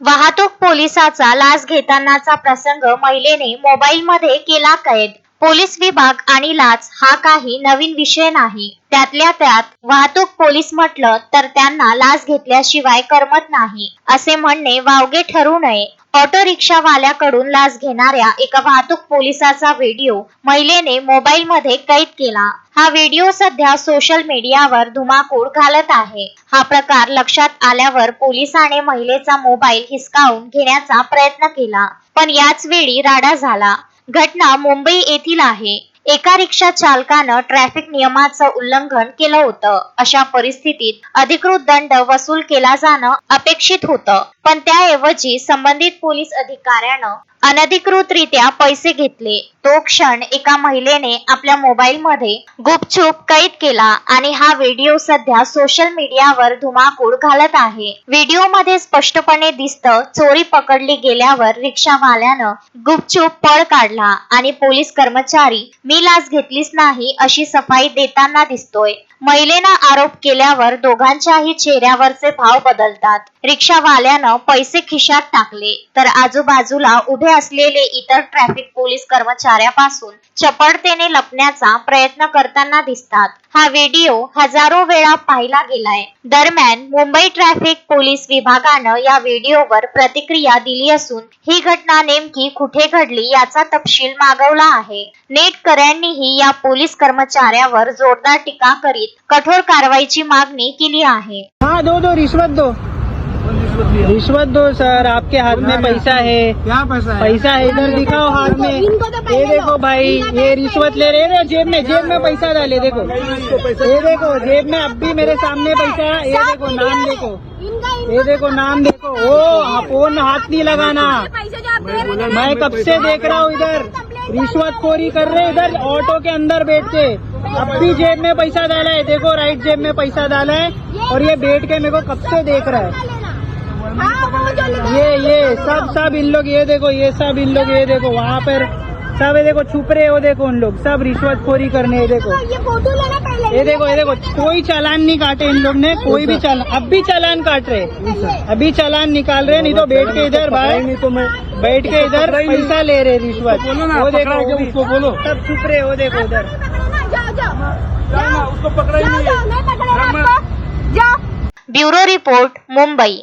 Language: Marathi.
वाहतूक पोलिसाचा लाच घेतानाचा प्रसंग महिलेने मोबाईलमध्ये केला कैद पोलीस विभाग आणि लाच हा काही नवीन विषय नाही. त्यातल्या त्यात वाहतूक पोलीस म्हटलं तर त्यांना लाच घेतल्याशिवाय करमत नाही. असे म्हणणे वावगे ठरू नये. ऑटो रिक्षावाल्याकडून लाच घेणाऱ्या एका वाहतूक पोलिसाचा व्हिडिओ महिलेने मोबाईल मध्ये कैद केला. हा व्हिडिओ सध्या सोशल मीडियावर धुमाकूळ घालत आहे. हा प्रकार लक्षात आल्यावर पोलिसाने महिलेचा मोबाईल हिसकावून घेण्याचा प्रयत्न केला. पण याच वेळी राडा झाला. घटना मुंबई येथील आहे. एका रिक्षा चालकानं ट्रॅफिक नियमाचं उल्लंघन केलं होतं. अशा परिस्थितीत अधिकृत दंड वसूल केला जाणं अपेक्षित होतं. पण त्याऐवजी संबंधित पोलीस अधिकाऱ्यानं अनधिकृतरित्या पैसे घेतले. तो क्षण एका महिलेने आपल्या मोबाईल मध्ये गुपचूप कैद केला आणि हा व्हिडिओ सध्या सोशल मीडियावर धुमाकूळ घालत आहे. व्हिडिओमध्ये स्पष्टपणे दिसतं चोरी पकडली गेल्यावर रिक्षावाल्यानं गुपचूप पळ काढला आणि पोलीस कर्मचारी मी लाच घेतलीच नाही अशी सफाई देताना दिसतोय. महिलेनं आरोप केल्यावर दोघांच्याही चेहऱ्यावरचे भाव बदलतात. रिक्षावाल्यानं पैसे खिशात टाकले तर आजूबाजूला उभे असलेले इतर ट्रॅफिक पोलीस कर्मचाऱ्यापासून चपळतेने लपण्याचा प्रयत्न करताना दिसतात. हा व्हिडिओ हजारो वेळा पाहिला गेलाय. दरम्यान मुंबई ट्रॅफिक पोलीस विभागानं या व्हिडिओवर प्रतिक्रिया दिली असून ही घटना नेमकी कुठे घडली याचा तपशील मागवला आहे. नेटकऱ्यांनीही या पोलीस कर्मचाऱ्यावर जोरदार टीका करीत कठोर कारवाईची मागणी केली आहे. हा दो दो रिश्वत दो. रिश्वत दो सर। आपके हाथ में पैसा है। क्या पैसा है? पैसा है इधर दिखाओ हाथ में। तो ये देखो भाई ये तो रिश्वत ले रहे हैं जेब में जेब में पैसा डाले देखो। ये देखो जेब में अब भी मेरे सामने पैसा है। ये देखो नाम देखो। ये देखो नाम देखो। ओ फ़ोन हाथ नहीं लगाना। पैसे जो आप दे रहे मैं कब से देख रहा हूँ इधर? रिश्वतखोरी कर रहे इधर ऑटो के अंदर बैठ के। अब भी जेब में पैसा डाला है। देखो राइट जेब में पैसा डाला है। और ये बैठ के मेरे को कब से देख रहा है? ये ये सब सब इन लोग ये देखो ये सब इन लोग ये देखो वहाँ पर सब ये देखो छुप रहे हो देखो उन लोग सब रिश्वत रिश्वतखोरी करने ये देखो। ये फ़ोटो लेना पहले ये देखो ये देखो कोई चालान नहीं काटे इन लोग ने कोई भी चालान अब भी चालान काट रहे अभी चालान निकाल रहे नहीं तो बैठ के इधर भाई नहीं तो मैं बैठ के इधर पैसा ले रहे रिश्वत। बोलो ना, वो देखो उसको बोलो। सब छुप रहे हो देखो उधर। उसको पकड़ा ही। है हाँ, ब्युरो रिपोर्ट मुंबई।